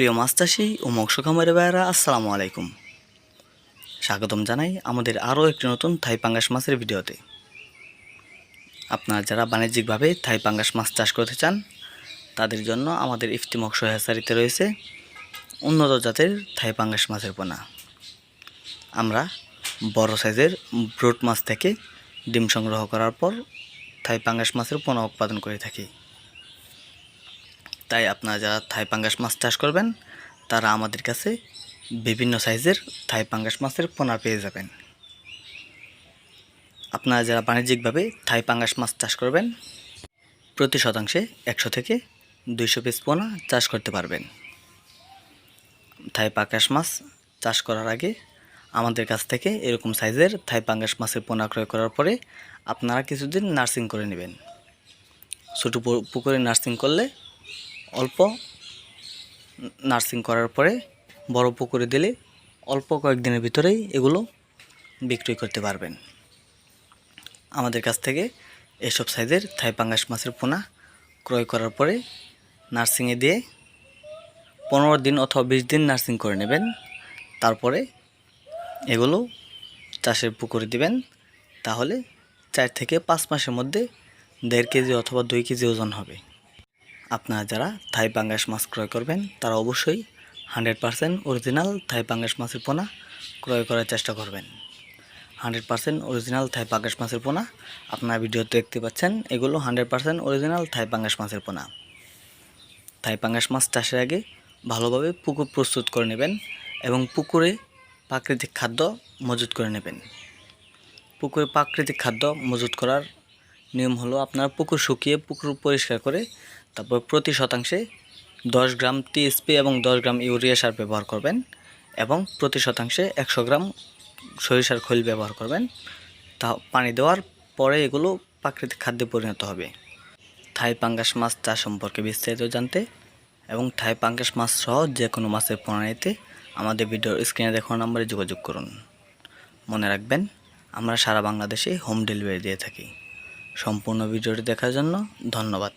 প্রিয় মাছ চাষি ও মৎস্য খামারে ভাইয়েরা, আসসালামু আলাইকুম। স্বাগতম জানাই আমাদের আরও একটি নতুন থাই পাঙ্গাস মাছের ভিডিওতে। আপনারা যারা বাণিজ্যিকভাবে থাই পাঙ্গাস মাছ চাষ করতে চান, তাদের জন্য আমাদের ইফতি মৎস্য হ্যাচারিতে রয়েছে উন্নত জাতের থাই পাঙ্গাস মাছের পোনা। আমরা বড় সাইজের ব্রুট মাছ থেকে ডিম সংগ্রহ করার পর থাই পাঙ্গাস মাছের পোনা উৎপাদন করে থাকি। তাই আপনারা যারা থাই পাঙ্গাস মাছ চাষ করবেন, তারা আমাদের কাছে বিভিন্ন সাইজের থাই পাঙ্গাস মাছের পোনা পেয়ে যাবেন। আপনারা যারা বাণিজ্যিকভাবে থাই পাঙ্গাস মাছ চাষ করবেন, প্রতি শতাংশে একশো থেকে দুইশো পিস পোনা চাষ করতে পারবেন। থাই পাঙ্গাস মাছ চাষ করার আগে আমাদের কাছ থেকে এরকম সাইজের থাই পাঙ্গাস মাছের পোনা ক্রয় করার পরে আপনারা কিছুদিন নার্সিং করে নেবেন। ছোটো পুকুরে নার্সিং করলে অল্প নার্সিং করার পরে বড় পুকুরে দিলে অল্প কয়েকদিনের ভিতরেই এগুলো বিক্রি করতে পারবেন। আমাদের কাছ থেকে এসব সাইজের থাই পাঙ্গাস মাছের পোনা ক্রয় করার পরে নার্সিংয়ে দিয়ে পনেরো দিন অথবা বিশ দিন নার্সিং করে নেবেন। তারপরে এগুলো চাষের পুকুরে দিবেন। তাহলে চার থেকে পাঁচ মাসের মধ্যে দেড় কেজি অথবা দুই কেজি ওজন হবে। আপনারা যারা থাই পাঙ্গাস মাছ ক্রয় করবেন, তারা অবশ্যই হান্ড্রেড পারসেন্ট অরিজিনাল থাই পাঙ্গাস মাছের পোনা ক্রয় করার চেষ্টা করবেন। হান্ড্রেড পারসেন্ট অরিজিনাল থাই পাঙ্গাস মাছের পোনা আপনারা ভিডিওতে দেখতে পাচ্ছেন, এগুলো হান্ড্রেড পারসেন্ট অরিজিনাল থাই পাঙ্গাস মাছের পোনা। থাই পাঙ্গাস মাছ চাষের আগে ভালোভাবে পুকুর প্রস্তুত করে নেবেন এবং পুকুরে প্রাকৃতিক খাদ্য মজুত করে নেবেন। পুকুরে প্রাকৃতিক খাদ্য মজুত করার নিয়ম হলো আপনার পুকুর শুকিয়ে পুকুর পরিষ্কার করে তারপর প্রতি শতাংশে দশ গ্রাম টিএসপি এবং দশ গ্রাম ইউরিয়া সার ব্যবহার করবেন এবং প্রতি শতাংশে একশো গ্রাম সরিষার খৈল ব্যবহার করবেন। তা পানি দেওয়ার পরে এগুলো প্রাকৃতিক খাদ্যে পরিণত হবে। থাই পাঙ্গাস মাছ চাষ সম্পর্কে বিস্তারিত জানতে এবং থাই পাঙ্গাস মাছ সহ যে কোনো মাছের প্রণালীতে আমাদের ভিডিওর স্ক্রিনে দেখানো নম্বরে যোগাযোগ করুন। মনে রাখবেন, আমরা সারা বাংলাদেশে হোম ডেলিভারি দিয়ে থাকি। সম্পূর্ণ ভিডিওটি দেখার জন্য ধন্যবাদ।